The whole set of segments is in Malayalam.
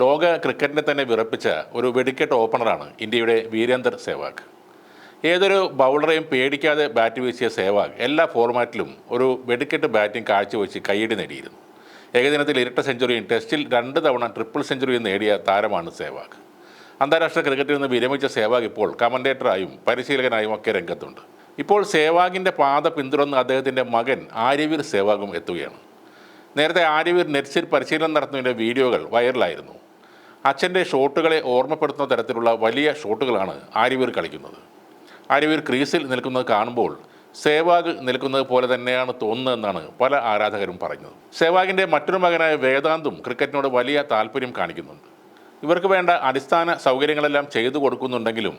ലോക ക്രിക്കറ്റിനെ തന്നെ വിറപ്പിച്ച ഒരു വെടിക്കെട്ട് ഓപ്പണറാണ് ഇന്ത്യയുടെ വീരേന്ദർ സേവാഗ്. ഏതൊരു ബൗളറെയും പേടിക്കാതെ ബാറ്റ് വീശിയ സേവാഗ് എല്ലാ ഫോർമാറ്റിലും ഒരു വെടിക്കെട്ട് ബാറ്റിംഗ് കാഴ്ചവെച്ച് കൈയടി നേടിയിരുന്നു. ഏകദിനത്തിൽ ഇരട്ട സെഞ്ചുറിയും ടെസ്റ്റിൽ രണ്ട് തവണ ട്രിപ്പിൾ സെഞ്ചുറിയും നേടിയ താരമാണ് സേവാഗ്. അന്താരാഷ്ട്ര ക്രിക്കറ്റിൽ നിന്ന് വിരമിച്ച സേവാഗ് ഇപ്പോൾ കമന്റേറ്ററായും പരിശീലകനായും ഒക്കെ രംഗത്തുണ്ട്. ഇപ്പോൾ സേവാഗിന്റെ പാത പിന്തുടർന്ന് അദ്ദേഹത്തിന്റെ മകൻ ആര്യവീർ സേവാഗും എത്തുകയാണ്. നേരത്തെ ആര്യവീർ നെറ്റ്സിൽ പരിശീലനം നടത്തുന്നതിന്റെ വീഡിയോകൾ വൈറലായിരുന്നു അച്ഛന്റെ ഷോട്ടുകളെ ഓർമ്മപ്പെടുത്തുന്ന തരത്തിലുള്ള വലിയ ഷോട്ടുകളാണ് ആര്യവീർ കളിക്കുന്നത്. ആര്യവീർ ക്രീസിൽ നിൽക്കുന്നത് കാണുമ്പോൾ സേവാഗ് നിൽക്കുന്നത് പോലെ തന്നെയാണ് തോന്നുന്നതെന്നാണ് പല ആരാധകരും പറഞ്ഞത് സേവാഗിന്റെ മറ്റൊരു മകനായ വേദാന്തും ക്രിക്കറ്റിനോട് വലിയ താല്പര്യം കാണിക്കുന്നുണ്ട്. ഇവർക്ക് വേണ്ട അടിസ്ഥാന സൗകര്യങ്ങളെല്ലാം ചെയ്തു കൊടുക്കുന്നുണ്ടെങ്കിലും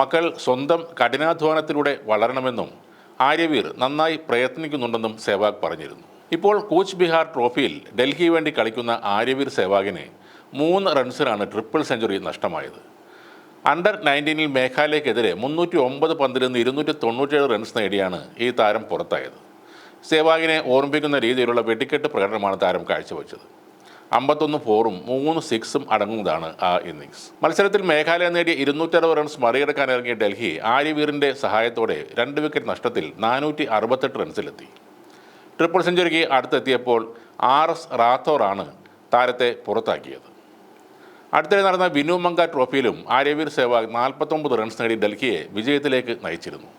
മക്കൾ സ്വന്തം കഠിനാധ്വാനത്തിലൂടെ വളരണമെന്നും ആര്യവീർ നന്നായി പ്രയത്നിക്കുന്നുണ്ടെന്നും സേവാഗ് പറഞ്ഞിരുന്നു. ഇപ്പോൾ കൂച്ച് ബിഹാർ ട്രോഫിയിൽ ഡൽഹി വേണ്ടി കളിക്കുന്ന ആര്യവീർ സേവാഗിന് മൂന്ന് റൺസിനാണ് ട്രിപ്പിൾ സെഞ്ചുറി നഷ്ടമായത്. അണ്ടർ നയന്റീനിൽ മേഘാലയക്കെതിരെ മുന്നൂറ്റി ഒമ്പത് പന്തിൽ നിന്ന് ഇരുന്നൂറ്റി തൊണ്ണൂറ്റേഴ് റൺസ് നേടിയാണ് ഈ താരം പുറത്തായത്. സേവാഗിനെ ഓർമ്മിപ്പിക്കുന്ന രീതിയിലുള്ള വെടിക്കെട്ട് പ്രകടനമാണ് താരം കാഴ്ചവെച്ചത്. അമ്പത്തൊന്ന് ഫോറും മൂന്ന് സിക്സും അടങ്ങുന്നതാണ് ആ ഇന്നിങ്സ്. മത്സരത്തിൽ മേഘാലയ നേടിയ ഇരുന്നൂറ്ററുപത് റൺസ് മറികടക്കാൻ മറികടക്കാനിറങ്ങിയ ഡൽഹി ആര്യവീറിന്റെ സഹായത്തോടെ രണ്ട് വിക്കറ്റ് നഷ്ടത്തിൽ നാനൂറ്റി അറുപത്തെട്ട് റൺസിലെത്തി. ട്രിപ്പിൾ സെഞ്ചുറിക്ക് അടുത്തെത്തിയപ്പോൾ ആർ എസ് റാത്തോറാണ് താരത്തെ പുറത്താക്കിയത്. അടുത്തിടെ നടന്ന വിനു മങ്ക ട്രോഫിയിലും ആര്യവീർ സേവാഗ് നാൽപ്പത്തൊമ്പത് റൺസ് നേടി ഡൽഹിയെ വിജയത്തിലേക്ക് നയിച്ചിരുന്നു.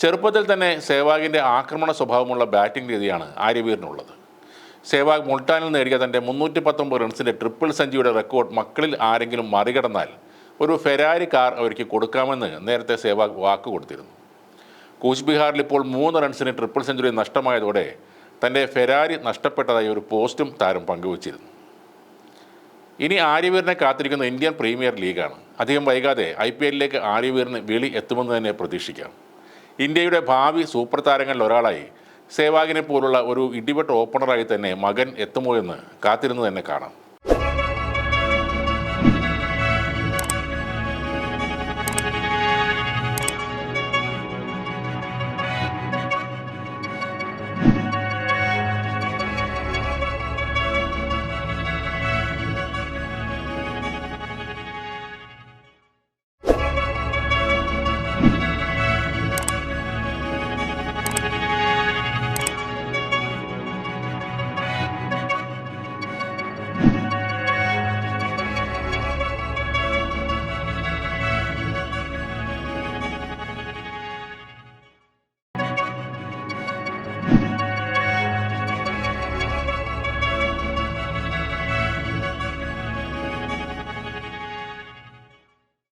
ചെറുപ്പത്തിൽ തന്നെ സേവാഗിന്റെ ആക്രമണ സ്വഭാവമുള്ള ബാറ്റിംഗ് രീതിയാണ് ആര്യവീറിനുള്ളത്. സേവാഗ് മുൾട്ടാനിൽ നേടിയ തന്റെ മുന്നൂറ്റി പത്തൊമ്പത് റൺസിന്റെ ട്രിപ്പിൾ സെഞ്ചുറിയുടെ റെക്കോർഡ് മക്കളിൽ ആരെങ്കിലും മറികടന്നാൽ ഒരു ഫെരാരി കാർ അവർക്ക് കൊടുക്കാമെന്ന് നേരത്തെ സേവാഗ് വാക്ക് കൊടുത്തിരുന്നു. കൂച്ച് ബിഹാറിൽ ഇപ്പോൾ മൂന്ന് റൺസിന് ട്രിപ്പിൾ സെഞ്ചുറി നഷ്ടമായതോടെ തന്റെ ഫെരാരി നഷ്ടപ്പെട്ടതായി ഒരു പോസ്റ്റും താരം പങ്കുവച്ചിരുന്നു. ഇനി ആര്യവീറിനെ കാത്തിരിക്കുന്ന ഇന്ത്യൻ പ്രീമിയർ ലീഗാണ്. അധികം വൈകാതെ ഐ പി എല്ലിലേക്ക് ആര്യവീറിന് വിളി എത്തുമെന്ന് തന്നെ പ്രതീക്ഷിക്കാം. ഇന്ത്യയുടെ ഭാവി സൂപ്പർ താരങ്ങളിൽ ഒരാളായി സേവാഗിനെ പോലുള്ള ഒരു ഇടിവെട്ട് ഓപ്പണറായി തന്നെ മകൻ എത്തുമോ എന്ന് കാത്തിരുന്ന് തന്നെ കാണാം.